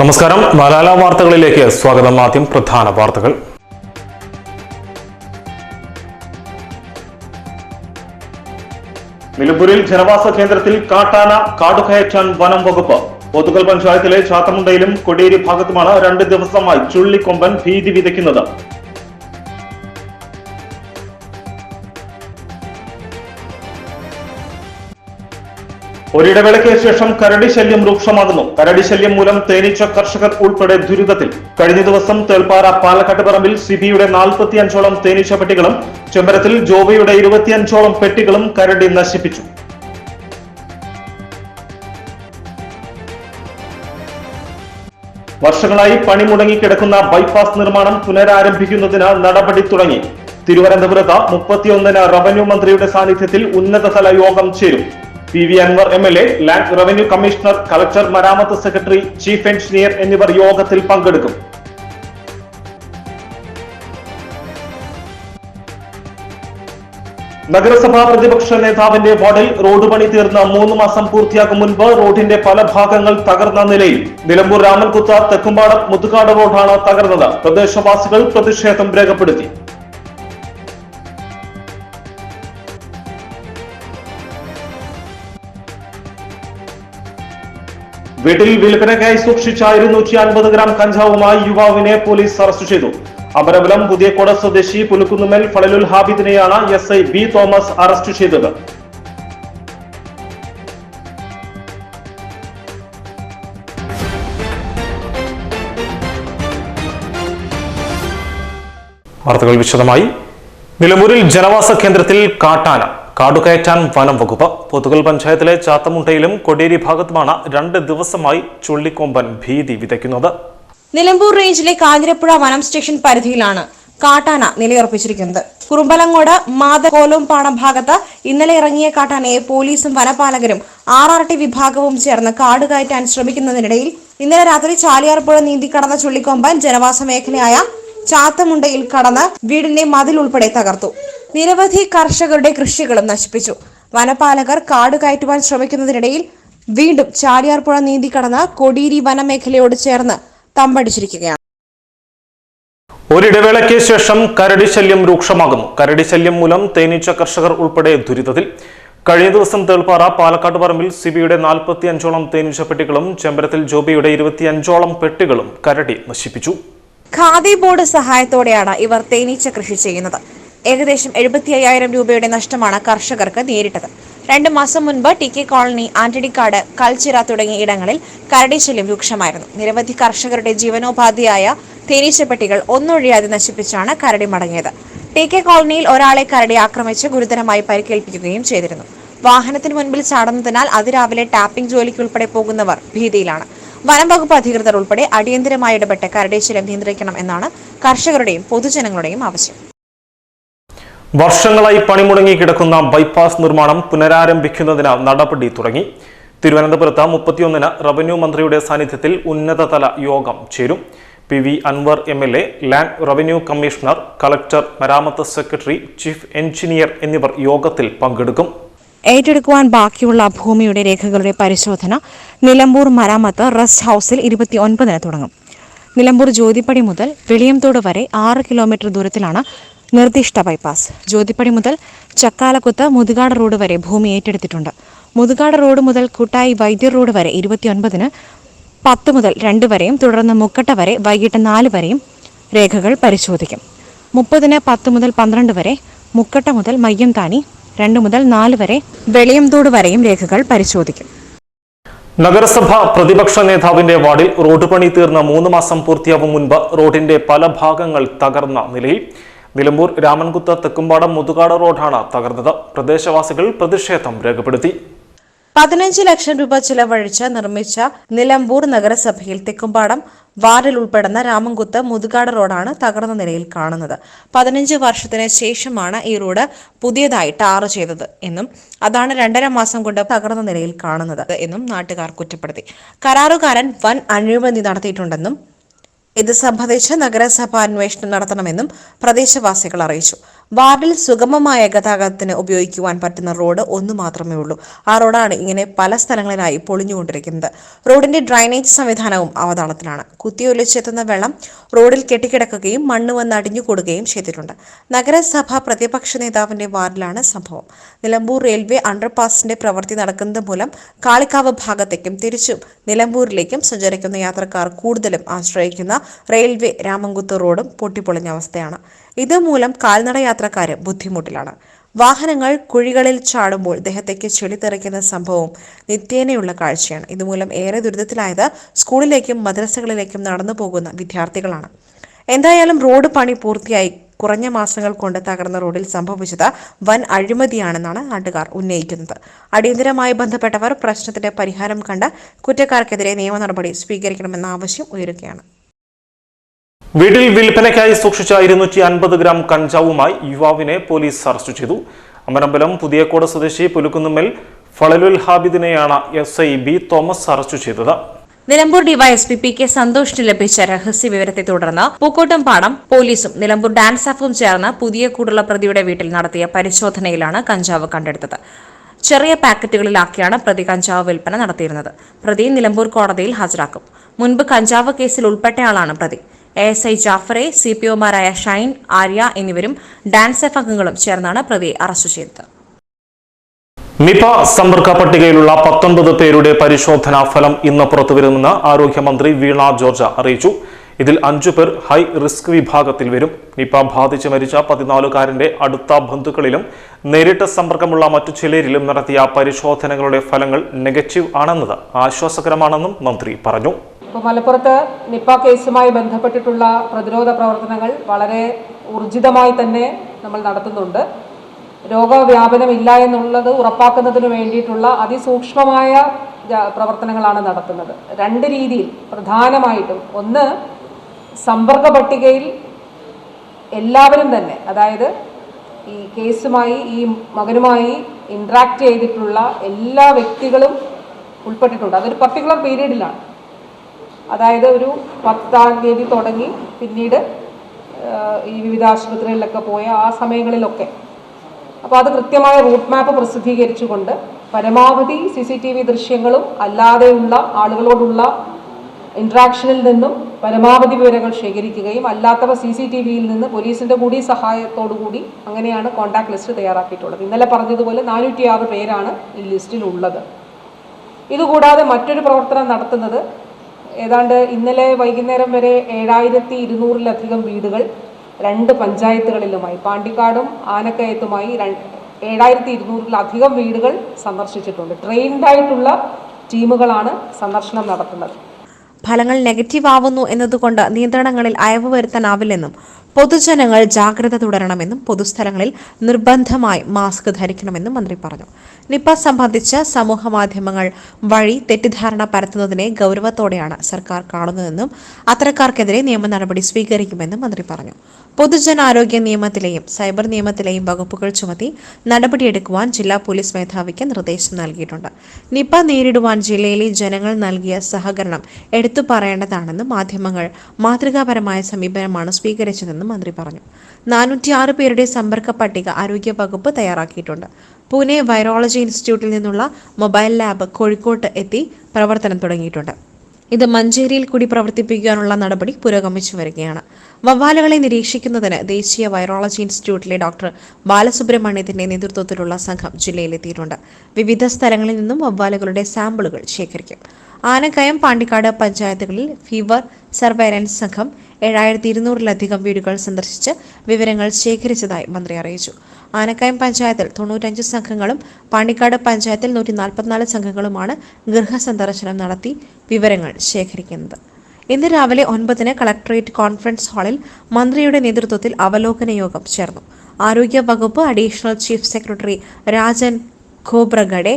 നമസ്കാരം. മലാല വാർത്തകളിലേക്ക് സ്വാഗതം. ആദ്യം പ്രധാന വാർത്തകൾ. നിലമ്പൂരിൽ ജനവാസ കേന്ദ്രത്തിൽ കാട്ടാന കാടുകയറ്റാൻ വനം വകുപ്പ്. പോത്തുകൽ പഞ്ചായത്തിലെ ചാത്തമുണ്ടയിലും കൊടിയേരി ഭാഗത്തുമാണ് രണ്ട് ദിവസമായി ചുള്ളിക്കൊമ്പൻ ഭീതി വിതയ്ക്കുന്നത്. ഒരിടവേളയ്ക്ക് ശേഷം കരടി ശല്യം രൂക്ഷമാകുന്നു. കരടി ശല്യം മൂലം തേനീച്ച കർഷകർ ഉൾപ്പെടെ ദുരിതത്തിൽ. കഴിഞ്ഞ ദിവസം തേൾപ്പാറ പാലക്കാട്ട് പറമ്പിൽ സിബിയുടെ നാൽപ്പത്തിയഞ്ചോളം തേനീച്ച പെട്ടികളും ചെമ്പരത്തിൽ ജോബയുടെ ഇരുപത്തിയഞ്ചോളം പെട്ടികളും കരടി നശിപ്പിച്ചു. വർഷങ്ങളായി പണി മുടങ്ങിക്കിടക്കുന്ന ബൈപ്പാസ് നിർമ്മാണം പുനരാരംഭിക്കുന്നതിന് നടപടി തുടങ്ങി. തിരുവനന്തപുരത്ത് മുപ്പത്തിയൊന്നിന് റവന്യൂ മന്ത്രിയുടെ സാന്നിധ്യത്തിൽ ഉന്നതതല യോഗം ചേരും. P V Anvar M L A land revenue commissioner collector മരാമത്ത് secretary chief engineer എന്നിവർ യോഗത്തിൽ പങ്കെടുക്കും. നഗരസഭാ പ്രതിപക്ഷ നേതാവിന്റെ വാർഡിൽ റോഡ് പണി തീർന്ന മൂന്ന് മാസം പൂർത്തിയാക്കും മുൻപ് റോഡിന്റെ പല ഭാഗങ്ങൾ തകർന്ന നിലയിൽ നിലമ്പൂർ രാമൻകുത്ത തെക്കുംപാടം മുത്തുകാട് റോഡാണ് തകർന്നത്. പ്രദേശവാസികൾ പ്രതിഷേധം രേഖപ്പെടുത്തി. വീട്ടിൽ വിൽപ്പനയ്ക്കായി സൂക്ഷിച്ച ഇരുന്നൂറ്റി അൻപത് ഗ്രാം കഞ്ചാവുമായി യുവാവിനെ പോലീസ് അറസ്റ്റ് ചെയ്തു. അമരവലം പുതിയക്കോട് സ്വദേശി Pulukkunnummal Fazalul ഹാബിദിനെയാണ് S I B Thomas arrest ചെയ്തത്. വാർത്തകൾ വിശദമായി. നിലമ്പൂരിൽ ജനവാസ കേന്ദ്രത്തിൽ കാട്ടാന. കാടുകയറ്റാൻ വനം വകുപ്പ്. പൊതുകൽ പഞ്ചായത്തിലെ ചാത്തമുണ്ടയിലും കൊടിയേരി ഭാഗത്തുമാണ് രണ്ട് ദിവസമായി ചുള്ളിക്കൊമ്പൻ ഭീതി വിതയ്ക്കുന്നത്. നിലമ്പൂർ റേഞ്ചിലെ കാഞ്ഞിരപ്പുഴ വനം സ്റ്റേഷൻ പരിധിയിലാണ് കാട്ടാന നിലയുറപ്പിച്ചിരിക്കുന്നത്. കുറുമ്പലങ്ങോട് മാതകോലോംപാണ ഭാഗത്ത് ഇന്നലെ ഇറങ്ങിയ കാട്ടാനയെ പോലീസും വനപാലകരും ആർ ആർ ടി വിഭാഗവും ചേർന്ന് കാട് കയറ്റാൻ ശ്രമിക്കുന്നതിനിടയിൽ ഇന്നലെ രാത്രി ചാലിയാർപ്പുഴ നീന്തി കടന്ന ചുള്ളിക്കൊമ്പൻ ജനവാസ മേഖലയായ ചാത്തമുണ്ടയിൽ കടന്ന് വീടിന്റെ മതിൽ ഉൾപ്പെടെ തകർത്തു. നിരവധി കർഷകരുടെ കൃഷികളും നശിപ്പിച്ചു. വനപാലകർ കാട് കയറ്റുവാൻ ശ്രമിക്കുന്നതിനിടയിൽ വീണ്ടും ചാലിയാർപ്പുഴ നീന്തി കടന്ന് കൊടിയേരി വനമേഖലയോട് ചേർന്ന് തമ്പടിച്ചിരിക്കുകയാണ്. ഒരിടവേളയ്ക്ക് ശേഷം കരടി ശല്യം രൂക്ഷമാകുന്നു കരടി ശല്യം മൂലം തേനീച്ച കർഷകർ ഉൾപ്പെടെ ദുരിതത്തിൽ. കഴിഞ്ഞ ദിവസം തേൾപ്പാറ പാലക്കാട് പറമ്പിൽ സിബിയുടെ നാൽപ്പത്തി അഞ്ചോളം തേനീച്ച പെട്ടികളും ചെമ്പരത്തിൽ ജോബിയുടെ ഇരുപത്തിയഞ്ചോളം പെട്ടികളും കരടി നശിപ്പിച്ചു. ഖാദി ബോർഡ് സഹായത്തോടെയാണ് ഇവർ തേനീച്ച കൃഷി ചെയ്യുന്നത്. ഏകദേശം എഴുപത്തി അയ്യായിരം രൂപയുടെ നഷ്ടമാണ് കർഷകർക്ക് നേരിട്ടത്. രണ്ടു മാസം മുൻപ് T K colony Antonykkad Kalchira തുടങ്ങിയ ഇടങ്ങളിൽ കരടി ശല്യം രൂക്ഷമായിരുന്നു. നിരവധി കർഷകരുടെ ജീവനോപാധിയായ തേനീച്ചപ്പെട്ടികൾ ഒന്നൊഴിയാതെ നശിപ്പിച്ചാണ് കരടി മടങ്ങിയത്. ടി കെ കോളനിയിൽ ഒരാളെ കരടി ആക്രമിച്ച് ഗുരുതരമായി പരിക്കേൽപ്പിക്കുകയും ചെയ്തിരുന്നു. വാഹനത്തിന് മുൻപിൽ ചാടുന്നതിനാൽ അതിരാവിലെ ടാപ്പിംഗ് ജോലിക്ക് ഉൾപ്പെടെ പോകുന്നവർ ഭീതിയിലാണ്. വനം വകുപ്പ് അധികൃതർ ഉൾപ്പെടെ അടിയന്തരമായി ഇടപെട്ട് കരടി ശല്യം നിയന്ത്രിക്കണം എന്നാണ് കർഷകരുടെയും പൊതുജനങ്ങളുടെയും ആവശ്യം. വർഷങ്ങളായി പണിമുടങ്ങി കിടക്കുന്ന ബൈപ്പാസ് നിർമ്മാണം പുനരാരംഭിക്കുന്നതിന് നടപടി തുടങ്ങി. തിരുവനന്തപുരത്ത് മുപ്പത്തിയൊന്നിന് റവന്യൂ മന്ത്രിയുടെ സാന്നിധ്യത്തിൽ ഉന്നതതല യോഗം ചേരും. P V Anvar M L A land revenue commissioner collector മരാമത്ത് secretary chief engineer എന്നിവർ യോഗത്തിൽ പങ്കെടുക്കും. ഏറ്റെടുക്കുവാൻ ബാക്കിയുള്ള ഭൂമിയുടെ രേഖകളുടെ പരിശോധന നിലമ്പൂർ മരാമത്ത് റെസ്റ്റ് ഹൗസിൽ ഇരുപത്തിയൊൻപതിന് തുടങ്ങും. നിലമ്പൂർ ജ്യോതിപ്പടി മുതൽ വെളിയംതോട് വരെ ആറ് കിലോമീറ്റർ ദൂരത്തിലാണ് നിർദ്ദിഷ്ട ബൈപ്പാസ് ജ്യോതിപ്പടി മുതൽ ചക്കാലക്കുത്ത് മുതുകാട് റോഡ് വരെ ഭൂമി ഏറ്റെടുത്തിട്ടുണ്ട്. മുതുകാട് റോഡ് മുതൽ കുട്ടായി വൈദ്യർ റോഡ് വരെ ഇരുപത്തിയൊൻപതിന് പത്ത് മുതൽ രണ്ട് വരെയും തുടർന്ന് മുക്കട്ട വരെ വൈകിട്ട് നാല് വരെയും രേഖകൾ പരിശോധിക്കും. മുപ്പതിന് പത്ത് മുതൽ പന്ത്രണ്ട് വരെ മുക്കട്ട മുതൽ മയ്യം താണി രണ്ട് മുതൽ നാല് വരെ വെളിയംതോട് വരെയും രേഖകൾ പരിശോധിക്കും. നഗരസഭ പ്രതിപക്ഷ നേതാവിന്റെ വാർഡിൽ റോഡ് പണി തീർന്ന മൂന്ന് മാസം പൂർത്തിയാവും മുൻപ് റോഡിന്റെ പല ഭാഗങ്ങൾ തകർന്ന നിലയിൽ നിലമ്പൂർ രാമൻകുത്ത് തെക്കുംപാടം മുതുകാട് റോഡാണ് തകർന്നത്. പ്രദേശവാസികൾ പ്രതിഷേധം രേഖപ്പെടുത്തി. പതിനഞ്ച് ലക്ഷം രൂപ ചിലവഴിച്ച് നിർമ്മിച്ച നിലമ്പൂർ നഗരസഭയിൽ തെക്കുംപാടം വാർഡിൽ ഉൾപ്പെടുന്ന രാമൻകുത്ത് മുതുകാട് റോഡാണ് തകർന്ന നിലയിൽ കാണുന്നത്. പതിനഞ്ച് വർഷത്തിന് ശേഷമാണ് ഈ റോഡ് പുതിയതായി ടാർ ചെയ്തത് എന്നും അതാണ് രണ്ടര മാസം കൊണ്ട് തകർന്ന നിലയിൽ കാണുന്നത് എന്നും നാട്ടുകാർ കുറ്റപ്പെടുത്തി. കരാറുകാരൻ വൻ അഴിമതി നടത്തിയിട്ടുണ്ടെന്നും ഇത് സംബന്ധിച്ച് നഗരസഭ അന്വേഷണം നടത്തണമെന്നും പ്രദേശവാസികൾ അറിയിച്ചു. വാർഡിൽ സുഗമമായ ഗതാഗതത്തിന് ഉപയോഗിക്കുവാൻ പറ്റുന്ന റോഡ് ഒന്ന് മാത്രമേ ഉള്ളൂ. ആ റോഡാണ് ഇങ്ങനെ പല സ്ഥലങ്ങളിലായി പൊളിഞ്ഞുകൊണ്ടിരിക്കുന്നത്. റോഡിന്റെ ഡ്രൈനേജ് സംവിധാനവും അവതാളത്തിലാണ്. കുത്തിയൊലിച്ചെത്തുന്ന വെള്ളം റോഡിൽ കെട്ടിക്കിടക്കുകയും മണ്ണ് വന്ന് അടിഞ്ഞുകൂടുകയും ചെയ്തിട്ടുണ്ട്. നഗരസഭ പ്രതിപക്ഷ നേതാവിന്റെ വാർഡിലാണ് സംഭവം. നിലമ്പൂർ റെയിൽവേ അണ്ടർപാസിന്റെ പ്രവൃത്തി നടക്കുന്നത് മൂലം കാളിക്കാവ് ഭാഗത്തേക്കും തിരിച്ചും നിലമ്പൂരിലേക്കും സഞ്ചരിക്കുന്ന യാത്രക്കാർ കൂടുതലും ആശ്രയിക്കുന്ന റെയിൽവേ രാമൻകുത്ത് റോഡും പൊട്ടിപ്പൊളിഞ്ഞ അവസ്ഥയാണ്. ഇതുമൂലം കാൽനട യാത്രക്കാര് ബുദ്ധിമുട്ടിലാണ്. വാഹനങ്ങൾ കുഴികളിൽ ചാടുമ്പോൾ ദേഹത്തേക്ക് ചെളി തെറിക്കുന്ന സംഭവം നിത്യേനയുള്ള കാഴ്ചയാണ്. ഇതുമൂലം ഏറെ ദുരിതത്തിലായത് സ്കൂളിലേക്കും മദ്രസകളിലേക്കും നടന്നു പോകുന്ന വിദ്യാർത്ഥികളാണ്. എന്തായാലും റോഡ് പണി പൂർത്തിയായി കുറഞ്ഞ മാസങ്ങൾ കൊണ്ട് തകർന്ന റോഡിൽ സംഭവിച്ചത് വൻ അഴിമതിയാണെന്നാണ് നാട്ടുകാർ ഉന്നയിക്കുന്നത്. അടിയന്തരമായി ബന്ധപ്പെട്ടവർ പ്രശ്നത്തിന്റെ പരിഹാരം കണ്ട് കുറ്റക്കാർക്കെതിരെ നിയമ നടപടി സ്വീകരിക്കണമെന്ന ആവശ്യം ഉയരുകയാണ്. വീട്ടിൽ വിൽപ്പനയ്ക്കായി സൂക്ഷിച്ച ഇരുന്നൂറ്റി അൻപത് ഗ്രാം കഞ്ചാവുമായി യുവാവിനെ പോലീസ് അറസ്റ്റ് ചെയ്തു. അമരമ്പലം പുതിയക്കോട് സ്വദേശി Pulukkunnummal Fazalul ഹാബിദിനെയാണ് S I B Thomas arrest ചെയ്തത്. നിലമ്പൂർ ഡിവൈഎസ്പി പി കെ സന്തോഷിന് ലഭിച്ച രഹസ്യ വിവരത്തെ തുടർന്ന് പൂക്കോട്ടം പാടം പോലീസും നിലമ്പൂർ ഡാൻസ് ആഫും ചേർന്ന് പുതിയ കൂടുള്ള പ്രതിയുടെ വീട്ടിൽ നടത്തിയ പരിശോധനയിലാണ് കഞ്ചാവ് കണ്ടെടുത്തത്. ചെറിയ പാക്കറ്റുകളിലാക്കിയാണ് പ്രതി കഞ്ചാവ് വിൽപ്പന നടത്തിയിരുന്നത്. പ്രതി നിലമ്പൂർ കോടതിയിൽ ഹാജരാക്കും. മുൻപ് കഞ്ചാവ് കേസിൽ ഉൾപ്പെട്ടയാളാണ് പ്രതി. എസ് ഐ ജാഫറെ സി പി ഒമാരായ ഷൈൻ ആര്യ എന്നിവരും ഡാൻസ് എഫ് അംഗങ്ങളും ചേർന്നാണ് പ്രതിയെ അറസ്റ്റ് ചെയ്തത്. നിപ സമ്പർക്ക പട്ടികയിലുള്ള പത്തൊൻപത് പേരുടെ പരിശോധനാ ഫലം ഇന്ന് പുറത്തുവരുമെന്ന് ആരോഗ്യമന്ത്രി വീണ ജോർജ് അറിയിച്ചു. ഇതിൽ അഞ്ചു പേർ ഹൈ റിസ്ക് വിഭാഗത്തിൽ വരും. നിപ ബാധിച്ച് മരിച്ച പതിനാലുകാരന്റെ അടുത്ത ബന്ധുക്കളിലും നേരിട്ട് സമ്പർക്കമുള്ള മറ്റു ചിലരിലും നടത്തിയ പരിശോധനകളുടെ ഫലങ്ങൾ നെഗറ്റീവ് ആണെന്നത് ആശ്വാസകരമാണെന്നും മന്ത്രി പറഞ്ഞു. ഇപ്പോൾ മലപ്പുറത്ത് നിപ്പ കേസുമായി ബന്ധപ്പെട്ടിട്ടുള്ള പ്രതിരോധ പ്രവർത്തനങ്ങൾ വളരെ ഊർജിതമായി തന്നെ നമ്മൾ നടത്തുന്നുണ്ട്. രോഗവ്യാപനം ഇല്ല എന്നുള്ളത് ഉറപ്പാക്കുന്നതിന് വേണ്ടിയിട്ടുള്ള അതിസൂക്ഷ്മമായ പ്രവർത്തനങ്ങളാണ് നടത്തുന്നത്. രണ്ട് രീതിയിൽ പ്രധാനമായിട്ടും. ഒന്ന് സമ്പർക്ക പട്ടികയിൽ എല്ലാവരും തന്നെ അതായത് ഈ കേസുമായി ഈ മകനുമായി ഇൻട്രാക്ട് ചെയ്തിട്ടുള്ള എല്ലാ വ്യക്തികളും ഉൾപ്പെട്ടിട്ടുണ്ട്. അതൊരു പർട്ടിക്കുലർ പീരീഡിലാണ് അതായത് ഒരു പത്താം തീയതി തുടങ്ങി പിന്നീട് ഈ വിവിധ ആശുപത്രികളിലൊക്കെ പോയ ആ സമയങ്ങളിലൊക്കെ. അപ്പോൾ അത് കൃത്യമായ റൂട്ട് മാപ്പ് പ്രസിദ്ധീകരിച്ചുകൊണ്ട് പരമാവധി സി സി ടി വി ദൃശ്യങ്ങളും അല്ലാതെയുള്ള ആളുകളോടുള്ള ഇൻട്രാക്ഷനിൽ നിന്നും പരമാവധി വിവരങ്ങൾ ശേഖരിക്കുകയും അല്ലാത്തവ സി സി ടി വിയിൽ നിന്ന് പോലീസിന്റെ കൂടി സഹായത്തോടു കൂടി അങ്ങനെയാണ് കോൺടാക്ട് ലിസ്റ്റ് തയ്യാറാക്കിയിട്ടുള്ളത്. ഇന്നലെ പറഞ്ഞതുപോലെ നാനൂറ്റിയാറ് പേരാണ് ഈ ലിസ്റ്റിലുള്ളത് ഇതുകൂടാതെ മറ്റൊരു പ്രവർത്തനം നടത്തുന്നത് ഏതാണ്ട് ഇന്നലെ വൈകുന്നേരം വരെ ഏഴായിരത്തി ഇരുന്നൂറിലധികം വീടുകൾ രണ്ട് പഞ്ചായത്തുകളിലുമായി പാണ്ടിക്കാടും ആനക്കയത്തുമായി ഏഴായിരത്തി ഇരുന്നൂറിലധികം വീടുകൾ സന്ദർശിച്ചിട്ടുണ്ട്. ട്രെയിൻഡ് ആയിട്ടുള്ള ടീമുകളാണ് സന്ദർശനം നടത്തുന്നത്. ഫലങ്ങൾ നെഗറ്റീവ് ആവുന്നു എന്നതുകൊണ്ട് നിയന്ത്രണങ്ങളിൽ അയവ് വരുത്താനാവില്ലെന്നും പൊതുജനങ്ങൾ ജാഗ്രത തുടരണമെന്നും പൊതുസ്ഥലങ്ങളിൽ നിർബന്ധമായി മാസ്ക് ധരിക്കണമെന്നും മന്ത്രി പറഞ്ഞു. നിപ്പ സംബന്ധിച്ച് സമൂഹ മാധ്യമങ്ങൾ വഴി തെറ്റിദ്ധാരണ പരത്തുന്നതിനെ ഗൗരവത്തോടെയാണ് സർക്കാർ കാണുന്നതെന്നും അത്തരക്കാർക്കെതിരെ നിയമ നടപടി സ്വീകരിക്കുമെന്നും മന്ത്രി പറഞ്ഞു. പൊതുജനാരോഗ്യ നിയമത്തിലെയും സൈബർ നിയമത്തിലെയും വകുപ്പുകൾ ചുമത്തി നടപടിയെടുക്കുവാൻ ജില്ലാ പോലീസ് മേധാവിക്ക് നിർദ്ദേശം നൽകിയിട്ടുണ്ട്. നിപ നേരിടുവാൻ ജില്ലയിലെ ജനങ്ങൾ നൽകിയ സഹകരണം എടുത്തു പറയേണ്ടതാണെന്നും മാധ്യമങ്ങൾ മാതൃകാപരമായ സമീപനമാണ് സ്വീകരിച്ചതെന്നും മന്ത്രി പറഞ്ഞു. നാനൂറ്റിയാറ് പേരുടെ സമ്പർക്ക പട്ടിക ആരോഗ്യ വകുപ്പ് തയ്യാറാക്കിയിട്ടുണ്ട്. പൂനെ വൈറോളജി ഇൻസ്റ്റിറ്റ്യൂട്ടിൽ നിന്നുള്ള മൊബൈൽ ലാബ് കോഴിക്കോട്ട് എത്തി പ്രവർത്തനം തുടങ്ങിയിട്ടുണ്ട്. ഇത് മഞ്ചേരിയിൽ കൂടി പ്രവർത്തിപ്പിക്കാനുള്ള നടപടി പുരോഗമിച്ചു വരികയാണ്. വവ്വാലുകളെ നിരീക്ഷിക്കുന്നതിന് ദേശീയ വൈറോളജി ഇൻസ്റ്റിറ്റ്യൂട്ടിലെ ഡോക്ടർ ബാലസുബ്രഹ്മണ്യത്തിന്റെ നേതൃത്വത്തിലുള്ള സംഘം ജില്ലയിലെത്തിയിട്ടുണ്ട്. വിവിധ സ്ഥലങ്ങളിൽ നിന്നും വവ്വാലുകളുടെ സാമ്പിളുകൾ ശേഖരിക്കും. ആനക്കയം പാണ്ടിക്കാട് പഞ്ചായത്തുകളിൽ ഫീവർ സർവൈലൻസ് സംഘം ഏഴായിരത്തി ഇരുന്നൂറിലധികം വീടുകൾ സന്ദർശിച്ച് വിവരങ്ങൾ ശേഖരിച്ചതായി മന്ത്രി അറിയിച്ചു. ആനക്കയം പഞ്ചായത്തിൽ തൊണ്ണൂറ്റഞ്ച് സംഘങ്ങളും പാണ്ടിക്കാട് പഞ്ചായത്തിൽ നൂറ്റി നാൽപ്പത്തിനാല് സംഘങ്ങളുമാണ് ഗൃഹസന്ദർശനം നടത്തി വിവരങ്ങൾ ശേഖരിക്കുന്നത്. ഇന്ന് രാവിലെ ഒൻപതിന് കളക്ടറേറ്റ് കോൺഫറൻസ് ഹാളിൽ മന്ത്രിയുടെ നേതൃത്വത്തിൽ അവലോകന യോഗം ചേർന്നു. ആരോഗ്യ വകുപ്പ് additional chief secretary Rajan Khobragade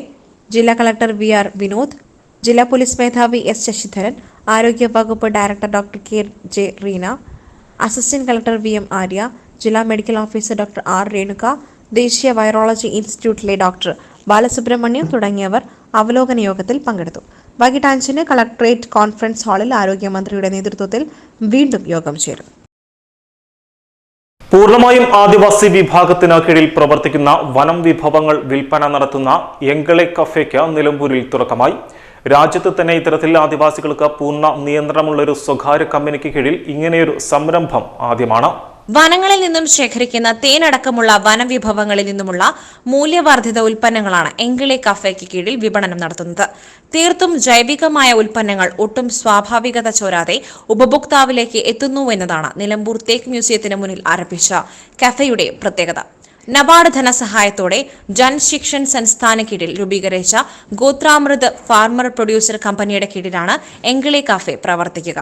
ജില്ലാ കളക്ടർ വി ആർ വിനോദ് ജില്ലാ പോലീസ് മേധാവി എസ് ശശിധരൻ ആരോഗ്യ വകുപ്പ് director doctor K J Reena assistant collector V M Arya ജില്ലാ medical officer doctor R Renuka ദേശീയ വൈറോളജി ഇൻസ്റ്റിറ്റ്യൂട്ടിലെ ഡോക്ടർ ബാലസുബ്രഹ്മണ്യം തുടങ്ങിയവർ അവലോകന യോഗത്തിൽ പങ്കെടുത്തു. വൈകിട്ട് അഞ്ചിന് കളക്ടറേറ്റ് കോൺഫറൻസ് ഹാളിൽ ആരോഗ്യമന്ത്രിയുടെ നേതൃത്വത്തിൽ വീണ്ടും യോഗം ചേരും. പൂർണമായും ആദിവാസി വിഭാഗത്തിന് കീഴിൽ പ്രവർത്തിക്കുന്ന വനം വിഭവങ്ങൾ വിൽപ്പന നടത്തുന്ന എങ്കളെ കഫേക്ക് നിലമ്പൂരിൽ തുടക്കമായി. രാജ്യത്ത് തന്നെ ഇത്തരത്തിൽ ആദിവാസികൾക്ക് പൂർണ നിയന്ത്രണമുള്ള ഒരു സ്വകാര്യ കമ്പനിക്ക് കീഴിൽ ഇങ്ങനെയൊരു സംരംഭം ആദ്യമാണ്. വനങ്ങളിൽ നിന്നും ശേഖരിക്കുന്ന തേനടക്കമുള്ള വനവിഭവങ്ങളിൽ നിന്നുമുള്ള മൂല്യവർദ്ധിത ഉൽപ്പന്നങ്ങളാണ് എങ്കിളെ കഫേക്ക് കീഴിൽ വിപണനം നടത്തുന്നത്. തീർത്തും ജൈവികമായ ഉൽപ്പന്നങ്ങൾ ഒട്ടും സ്വാഭാവികത ചോരാതെ ഉപഭോക്താവിലേക്ക് എത്തുന്നുവെന്നതാണ് നിലമ്പൂർ തേക്ക് മ്യൂസിയത്തിന് മുന്നിൽ ആരംഭിച്ച കഫേയുടെ പ്രത്യേകത. നബാർഡ് ധനസഹായത്തോടെ ജൻശിക്ഷൻ സംസ്ഥാന കീഴിൽ രൂപീകരിച്ച ഗോത്രാമൃത് ഫാർമർ പ്രൊഡ്യൂസർ കമ്പനിയുടെ കീഴിലാണ് എങ്കിളെ കാഫെ പ്രവർത്തിക്കുക.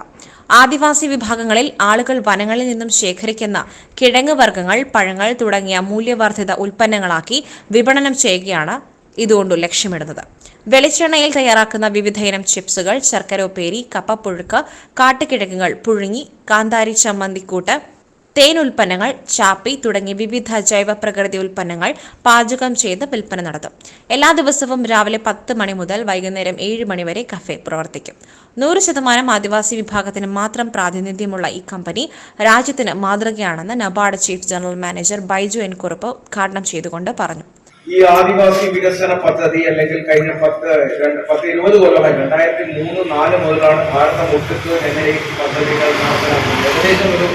ആദിവാസി വിഭാഗങ്ങളിൽ ആളുകൾ വനങ്ങളിൽ നിന്നും ശേഖരിക്കുന്ന കിഴങ്ങ് വർഗങ്ങൾ പഴങ്ങൾ തുടങ്ങിയ മൂല്യവർദ്ധിത ഉൽപ്പന്നങ്ങളാക്കി വിപണനം ചെയ്യുകയാണ് ഇതുകൊണ്ട് ലക്ഷ്യമിടുന്നത്. വെളിച്ചെണ്ണയിൽ തയ്യാറാക്കുന്ന വിവിധയിനം ചിപ്സുകൾ ശർക്കര ഉപ്പേരി കപ്പപ്പുഴുക്ക് കാട്ടുകിഴങ്ങുകൾ പുഴുങ്ങി കാന്താരി ചമ്മന്തിക്കൂട്ട് തേൻ ഉൽപ്പന്നങ്ങൾ ചാപ്പി തുടങ്ങി വിവിധ ജൈവ പ്രകൃതി ഉൽപ്പന്നങ്ങൾ പാചകം ചെയ്ത് വിൽപ്പന നടത്തും. എല്ലാ ദിവസവും രാവിലെ പത്ത് മണി മുതൽ വൈകുന്നേരം ഏഴ് മണി വരെ കഫേ പ്രവർത്തിക്കും. നൂറ് ശതമാനം ആദിവാസി വിഭാഗത്തിന് മാത്രം പ്രാതിനിധ്യമുള്ള ഈ കമ്പനി രാജ്യത്തിന് മാതൃകയാണെന്ന് NABARD chief general manager Baiju N Kurup ഉദ്ഘാടനം ചെയ്തുകൊണ്ട് പറഞ്ഞു. ഈ ആദിവാസി വികസന പദ്ധതി അല്ലെങ്കിൽ കഴിഞ്ഞ പത്ത് രണ്ട് പത്ത് ഇരുപത് കൊല്ലമായി രണ്ടായിരത്തി മൂന്ന് നാല് മുതലാണ് ഭാരതം ഒട്ടുക്ക് എന്ന ഈ പദ്ധതികൾ ഏകദേശം ഒരു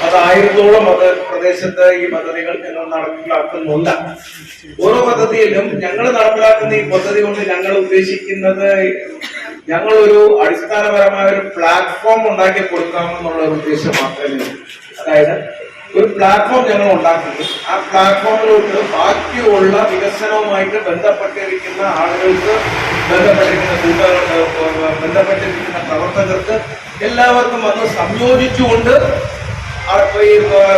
പതായിരത്തോളം മത പ്രദേശത്ത് ഈ പദ്ധതികൾ ഞങ്ങൾ നടപ്പിലാക്കുന്നുണ്ട്. ഓരോ പദ്ധതിയിലും ഞങ്ങൾ നടപ്പിലാക്കുന്ന ഈ പദ്ധതി കൊണ്ട് ഞങ്ങൾ ഉദ്ദേശിക്കുന്നത് ഞങ്ങളൊരു അടിസ്ഥാനപരമായ ഒരു പ്ലാറ്റ്ഫോം ഉണ്ടാക്കി കൊടുക്കാമെന്നുള്ള ഒരു ഉദ്ദേശം മാത്രമേ അതായത് ഒരു പ്ലാറ്റ്ഫോം ഞങ്ങൾ ഉണ്ടാക്കുന്നു. ആ പ്ലാറ്റ്ഫോമിലോട്ട് ബാക്കിയുള്ള വികസനവുമായിട്ട് ബന്ധപ്പെട്ടിരിക്കുന്ന ആളുകൾക്ക് ബന്ധപ്പെട്ടിരിക്കുന്ന കൂട്ടുകാർക്ക് ബന്ധപ്പെട്ടിരിക്കുന്ന പ്രവർത്തകർക്ക് എല്ലാവർക്കും അത് സംയോജിച്ചുകൊണ്ട്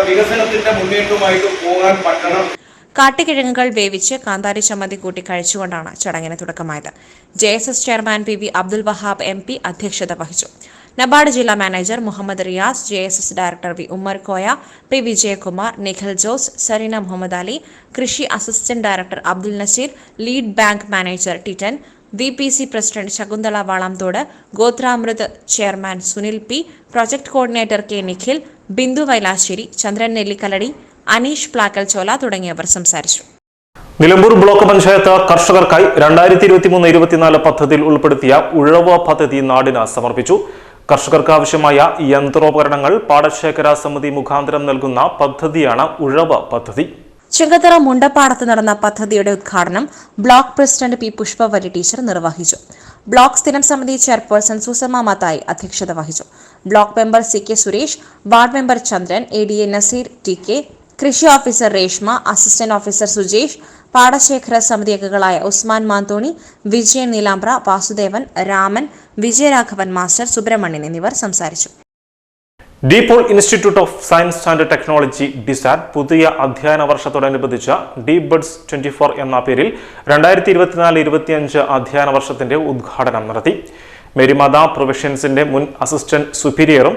വികസനത്തിന്റെ മുന്നേറ്റവുമായിട്ട് പോകാൻ പറ്റണം. കാട്ടുകിഴങ്ങുകൾ വേവിച്ച് കാന്താരി ചമ്മന്തി കൂട്ടി കഴിച്ചുകൊണ്ടാണ് ചടങ്ങിന് തുടക്കമായത്. J S S chairman P V Abdul Wahab M P അധ്യക്ഷത വഹിച്ചു. നബാർഡ് ജില്ലാ manager Muhammad Riyas J S S director V Ummer Koya P Vijayakumar Nikhil Jose Sareena Muhammad Ali കൃഷി assistant director Abdul Naseer lead bank manager Titan V P C president Shakunthala Valamthode Gothramruth chairman Sunil P project coordinator K Nikhil Bindu Vailassery Chandran Nellikkaladi Aneesh Plakkal Chola തുടങ്ങിയവർ സംസാരിച്ചു. Nilambur block panchayat കർഷകർക്കായി രണ്ടായിരത്തി ഇരുപത്തി മൂന്ന് ഇരുപത്തിനാല് പദ്ധതിയിൽ ഉൾപ്പെടുത്തിയ ഉഴവ പദ്ധതി നാടിന് സമർപ്പിച്ചു. കർഷകർക്ക് ആവശ്യമായ യന്ത്രോപകരണങ്ങൾ പാടശേഖര സമിതി മുഖാന്തരം നൽകുന്ന പദ്ധതിയാണ് ഉഴവ പദ്ധതി. ചെങ്കത്തറ മുണ്ടപ്പാടത്ത് നടന്ന പദ്ധതിയുടെ ഉദ്ഘാടനം block president P Pushpavalli teacher നിർവഹിച്ചു. ബ്ലോക്ക് സ്ഥിരം സമിതി ചെയർപേഴ്സൺ സുസമ മത്തായി അധ്യക്ഷത വഹിച്ചു. Block member C K Suresh ward member Chandran A D A Naseer T K കൃഷി officer Reshma assistant officer Sujesh പാടശേഖര സമിതി അംഗങ്ങളായ ഉസ്മാൻ മാന്തോണി വിജയൻ നീലാംബ്ര വാസുദേവൻ രാമൻ വിജയരാഘവൻ മാസ്റ്റർ സുബ്രഹ്മണ്യൻ എന്നിവർ സംസാരിച്ചു. DePaul institute of science and technology DSAT പുതിയ അധ്യയന വർഷത്തോടനുബന്ധിച്ച് ഡി ബഡ്സ് ട്വന്റി ഫോർ എന്ന പേരിൽ രണ്ടായിരത്തി ഇരുപത്തിനാല് ഇരുപത്തിയഞ്ച് അധ്യയന വർഷത്തിന്റെ ഉദ്ഘാടനം നടത്തി. മെരിമത പ്രൊഫഷൻസിന്റെ മുൻ assistant സുപ്പീരിയറും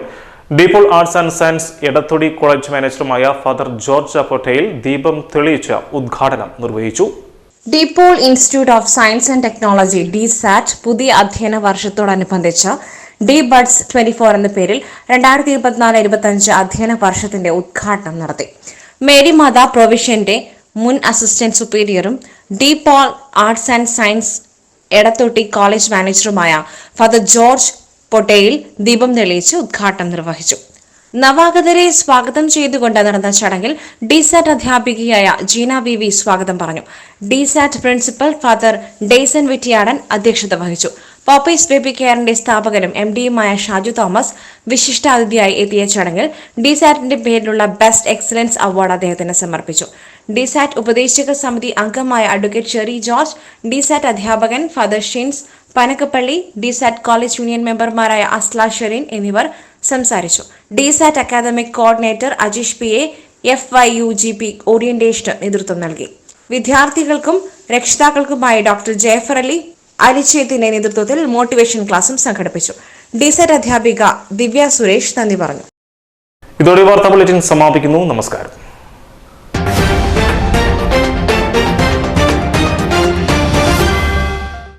DePaul arts and science Edathotty college മാനേജറുമായ father George അപ്പോട്ടയിൽ ദീപം തെളിയിച്ച് ഉദ്ഘാടനം നിർവഹിച്ചു. DePaul institute of science and technology DSAT പുതിയ അധ്യയന വർഷത്തോടനുബന്ധിച്ച് ഡി ബഡ്സ് ട്വന്റി ഫോർ എന്ന പേരിൽ രണ്ടായിരത്തി ഇരുപത്തിനാല് ഇരുപത്തിയഞ്ച് അധ്യയന വർഷത്തിന്റെ ഉദ്ഘാടനം നടത്തി. മേരി മാത പ്രൊവിഷ്യന്റെ മുൻ assistant സുപ്പീരിയറും DePaul arts and science Edathotty college മാനേജറുമായ father George Pottayil ദീപം തെളിയിച്ച് ഉദ്ഘാടനം നിർവഹിച്ചു. നവാഗതരെ സ്വാഗതം ചെയ്തുകൊണ്ട് നടന്ന ചടങ്ങിൽ ഡിസാറ്റ് അധ്യാപികയായ ജീന വി വി സ്വാഗതം പറഞ്ഞു. ഡിസാറ്റ് പ്രിൻസിപ്പൽ ഫാദർ ഡേസൻ വിറ്റിയാടൻ അധ്യക്ഷത വഹിച്ചു. പോപ്പീസ് ബേബി കെയറിന്റെ സ്ഥാപകനും എം ഡിയുമായ ഷാജു തോമസ് വിശിഷ്ടാതിഥിയായി എത്തിയ ചടങ്ങിൽ ഡിസാറ്റിന്റെ പേരിലുള്ള ബെസ്റ്റ് എക്സലൻസ് അവാർഡ് അദ്ദേഹത്തിന് സമർപ്പിച്ചു. ഡിസാറ്റ് ഉപദേശക സമിതി അംഗമായ അഡ്വക്കേറ്റ് ഷെറി ജോർജ് ഡിസാറ്റ് അധ്യാപകൻ father Shins Panakkappally DSAT college union മെമ്പർമാരായ അസ്ല ഷെറിൻ എന്നിവർ സംസാരിച്ചു. DSAT academic coordinator Ajeesh P A F Y U G P ഓറിയന്റേഷന് നേതൃത്വം നൽകി. വിദ്യാർത്ഥികൾക്കും രക്ഷിതാക്കൾക്കുമായി ഡോക്ടർ ജയഫർ അലി അലിച്ചേത്തിന്റെ നേതൃത്വത്തിൽ മോട്ടിവേഷൻ ക്ലാസും സംഘടിപ്പിച്ചു. ഡിസൈറ്റ് അധ്യാപിക ദിവ്യ സുരേഷ് നന്ദി പറഞ്ഞു. ഇതോടെ വാർത്താ ബുള്ളറ്റിൻ സമാപിക്കുന്നു. നമസ്കാരം.